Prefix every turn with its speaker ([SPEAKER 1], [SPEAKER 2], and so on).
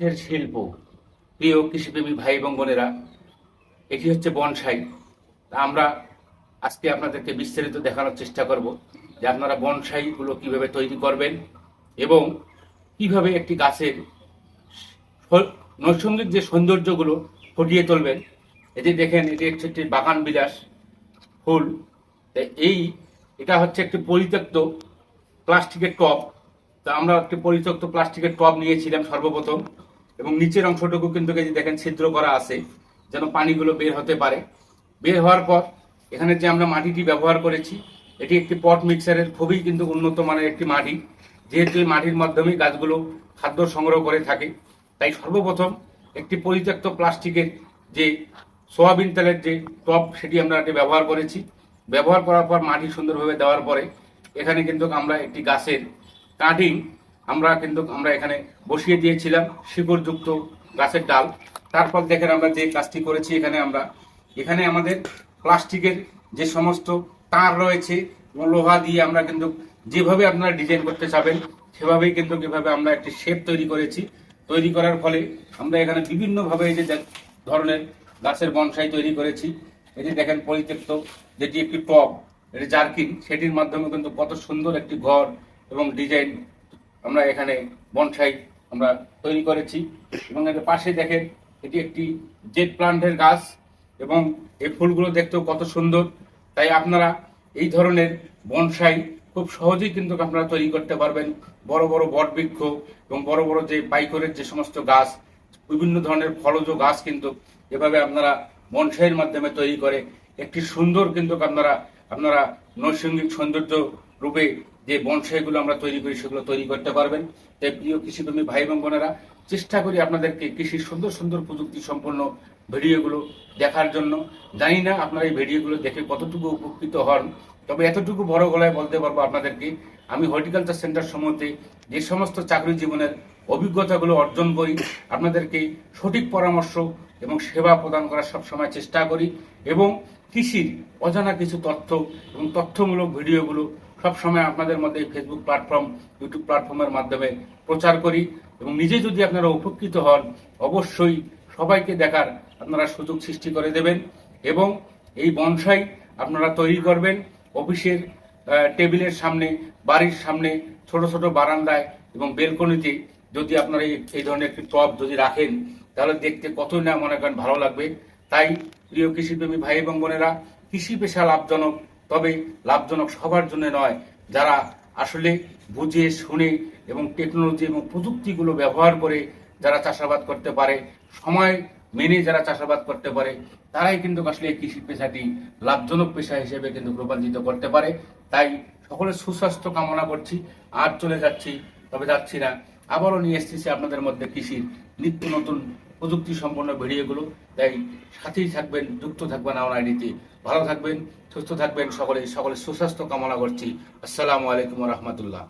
[SPEAKER 1] এর শিল্প। প্রিয় কৃষিপ্রেমী ভাই এবং বোনেরা, এটি হচ্ছে বনসাই। আমরা আজকে আপনাদেরকে বিস্তারিত দেখানোর চেষ্টা করব যে আপনারা বনসাইগুলো কীভাবে তৈরি করবেন এবং কীভাবে একটি গাছের নৈসর্গিক যে সৌন্দর্যগুলো ফুটিয়ে তুলবেন। এটি দেখেন, এটি হচ্ছে একটি বাগান বিলাস, ফুল। এই, এটা হচ্ছে একটি পরিত্যক্ত প্লাস্টিকের টব। তা আমরা একটি পরিত্যক্ত প্লাস্টিকের টব নিয়েছিলাম সর্বপ্রথম। এবং নিচের অংশটুকু কিন্তু এই যে দেখেন ছিদ্র করা আছে, যেন পানিগুলো বের হতে পারে। বের হওয়ার পর এখানে যে আমরা মাটিটি ব্যবহার করেছি, এটি একটি পট মিক্সারের খুবই কিন্তু উন্নত মানের একটি মাটি। যেহেতু এই মাটির মাধ্যমেই গাছগুলো খাদ্য সংগ্রহ করে থাকে, তাই সর্বপ্রথম একটি পরিত্যক্ত প্লাস্টিকের যে সোয়াবিন তেলের যে টপ সেটি আমরা এটি ব্যবহার করেছি। ব্যবহার করার পর মাটি সুন্দরভাবে দেওয়ার পরে এখানে কিন্তু আমরা একটি গাছের কাটিং আমরা কিন্তু, আমরা এখানে বসিয়ে দিয়েছিলাম শিকড়যুক্ত গাছের ডাল। তারপর দেখেন আমরা যে কাজটি করেছি, এখানে আমরা, এখানে আমাদের প্লাস্টিকের যে সমস্ত তার রয়েছে লোহা দিয়ে আমরা কিন্তু যেভাবে আপনারা ডিজাইন করতে চাবেন, সেভাবেই কিন্তু এভাবে আমরা একটি শেপ তৈরি করেছি। তৈরি করার ফলে আমরা এখানে বিভিন্নভাবে এই যে ধরনের গাছের বনসাই তৈরি করেছি। এটি দেখেন পরিত্যক্ত যেটি একটি টপ এটি জার্কিং সেটির মাধ্যমে কিন্তু কত সুন্দর একটি ঘর এবং ডিজাইন আমরা এখানে বনসাই আমরা তৈরি করেছি এবং এর পাশে দেখেন এটি একটি জেট প্লান্টের গাছ এবং এই ফুলগুলো দেখতেও কত সুন্দর। তাই আপনারা এই ধরনের বনসাই খুব সহজেই কিন্তু আপনারা তৈরি করতে পারবেন। বড় বড় বটবৃক্ষ এবং বড় বড় যে পাইকরের যে সমস্ত গাছ, বিভিন্ন ধরনের ফলজ গাছ কিন্তু এভাবে আপনারা বনসাইয়ের মাধ্যমে তৈরি করে একটি সুন্দর কিন্তু আপনারা আপনারা নৈসর্গিক সৌন্দর্য রূপে যে বনসাইগুলো আমরা তৈরি করি, সেগুলো তৈরি করতে পারবেন। তাই প্রিয় কৃষিকর্মী ভাই এবং বোনেরা, চেষ্টা করি আপনাদেরকে কৃষির সুন্দর সুন্দর প্রযুক্তি সম্পন্ন ভিডিওগুলো দেখার জন্য। জানি না আপনারা এই ভিডিওগুলো দেখে কতটুকু উপকৃত হন, তবে এতটুকু বড় গলায় বলতে পারব আপনাদেরকে, আমি হর্টিকালচার সেন্টার সম্বন্ধে যে সমস্ত চাকরি জীবনের অভিজ্ঞতাগুলো অর্জন করি, আপনাদেরকে সঠিক পরামর্শ এবং সেবা প্রদান করার সবসময় চেষ্টা করি এবং কৃষির অজানা কিছু তথ্য এবং তথ্যমূলক ভিডিওগুলো সবসময় আপনাদের মধ্যে ফেসবুক প্ল্যাটফর্ম ইউটিউব প্ল্যাটফর্মের মাধ্যমে প্রচার করি এবং নিজে যদি আপনারা উপকৃত হন, অবশ্যই সবাইকে দেখার আপনারা সুযোগ সৃষ্টি করে দেবেন এবং এই বনসাই আপনারা তৈরি করবেন অফিসের টেবিলের সামনে, বাড়ির সামনে, ছোট ছোট বারান্দায় এবং বেলকনিতে যদি আপনারা এই- ধরনের একটি টব যদি রাখেন, তাহলে দেখতে কতই না মনে করেন ভালো লাগবে। তাই প্রিয় কৃষিপ্রেমী ভাই এবং বোনেরা, কৃষি পেশা লাভজনক তবে লাভজনক সবার জন্য নয়, যারা আসলে বুঝে, শুনে এবং টেকনোলজি এবং প্রযুক্তিগুলো ব্যবহার করে যারা চাষাবাদ করতে পারে, সময় মেনে যারা চাষাবাদ করতে পারে, তারাই কিন্তু আসলে এই কৃষি পেশাটি লাভজনক পেশা হিসেবে কিন্তু রূপান্তরিত করতে পারে। তাই সকলের সুস্বাস্থ্য কামনা করছি। আর চলে যাচ্ছি, তবে যাচ্ছি না। আবারও নিয়ে এসেছি আপনাদের মধ্যে কৃষির নিত্য নতুন প্রযুক্তি সম্পন্ন ভিডিওগুলো। তাই সাথেই থাকবেন, যুক্ত থাকবেন আমার আইডিতে। ভালো থাকবেন সুস্থ থাকবেন সকলে সকলে সুস্বাস্থ্য কামনা করছি। আসসালামু আলাইকুম রহমতুল্লাহ।